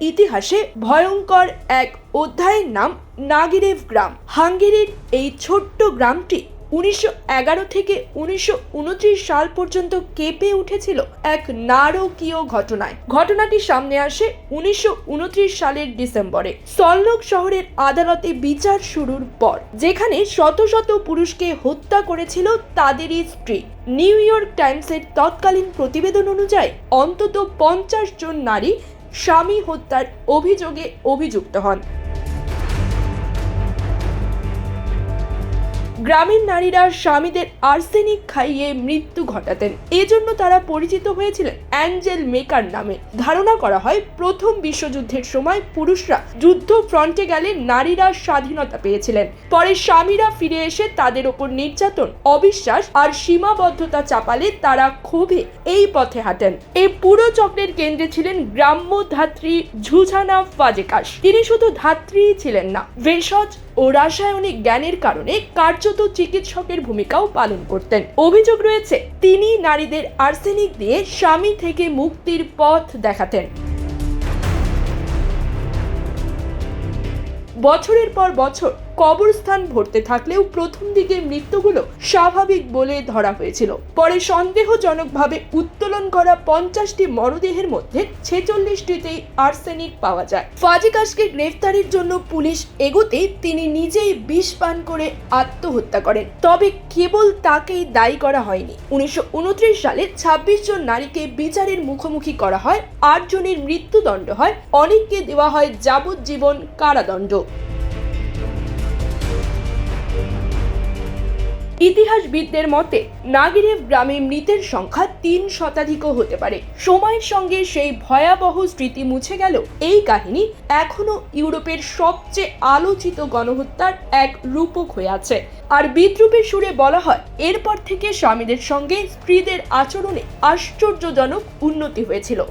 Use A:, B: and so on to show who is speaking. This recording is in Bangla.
A: ইতিহাসে ভয়ঙ্কর এক অধ্যায়ের নাম নাগিরেভ গ্রাম। হাঙ্গেরির এই ছোট্ট গ্রামটি উনিশশো এগারো থেকে উনিশশো উনত্রিশ সাল পর্যন্ত কেঁপে উঠেছিল এক নারকীয় ঘটনায়। ঘটনাটি সামনে আসে উনিশশো উনত্রিশ সালের ডিসেম্বরে। সল্লক শহরের আদালতে বিচার শুরুর পর, যেখানে শত শত পুরুষকে হত্যা করেছিল তাদেরই স্ত্রী। নিউ ইয়র্ক টাইমসের তৎকালীন প্রতিবেদন অনুযায়ী, অন্তত পঞ্চাশ জন নারী স্বামী হত্যার অভিযোগে অভিযুক্ত হন। গ্রামীণ নারীরা স্বামীদের আর্সেনিক খাইয়ে মৃত্যু ঘটাতেন। এজন্য তারা পরিচিত হয়েছিলেন অ্যাঞ্জেল মেকার নামে। ধারণা করা হয়, প্রথম বিশ্বযুদ্ধের সময় পুরুষরা যুদ্ধ ফ্রন্টে গেলে নারীরা স্বাধীনতা পেয়েছিলেন। পরে স্বামীরা ফিরে এসে তাদের ওপর নির্যাতন, অবিশ্বাস আর সীমাবদ্ধতা চাপালে তারা ক্ষোভে এই পথে হাঁটেন। এই পুরো চক্রের কেন্দ্রে ছিলেন গ্রাম্য ধাত্রী ঝুঝানা ফাজেকাশ। তিনি শুধু ধাত্রীই ছিলেন না, ভেষজ ও রাসায়নিক জ্ঞানের কারণে কার্যত চিকিৎসকের ভূমিকাও পালন করতেন। অভিযোগ রয়েছে, তিনি নারীদের আর্সেনিক দিয়ে স্বামী থেকে মুক্তির পথ দেখাতেন। বছরের পর বছর কবরস্থান ভরতে থাকলেও প্রথম দিকের মৃত্যুগুলো স্বাভাবিক বলে ধরা হয়েছিল। পরে সন্দেহজনকভাবে উত্তোলন করা পঞ্চাশটি মরদেহের মধ্যে ছেচল্লিশটিতেই আর্সেনিক পাওয়া যায়। ফাজিকাসকে গ্রেফতারের জন্য পুলিশ এগোতে তিনি নিজেই বিষ পান করে আত্মহত্যা করেন। তবে কেবল তাকেই দায়ী করা হয়নি। উনিশশো উনত্রিশ সালে ছাব্বিশ জন নারীকে বিচারের মুখোমুখি করা হয়। আট জনের মৃত্যুদণ্ড হয়। অনেককে দেওয়া হয় যাবজ্জীবন কারাদণ্ড। ইতিহাসবিদদের মতে নাগিরেভ গ্রামে মৃতের সংখ্যা তিন শতাধিকও হতে পারে। সময়ের সঙ্গে সেই ভয়াবহ স্মৃতি মুছে গেল এই কাহিনী এখনও ইউরোপের সবচেয়ে আলোচিত গণহত্যার এক রূপক হয়ে আছে। আর বিদ্রুপের সুরে বলা হয়, এরপর থেকে স্বামীদের সঙ্গে স্ত্রীদের আচরণে আশ্চর্যজনক উন্নতি হয়েছিল।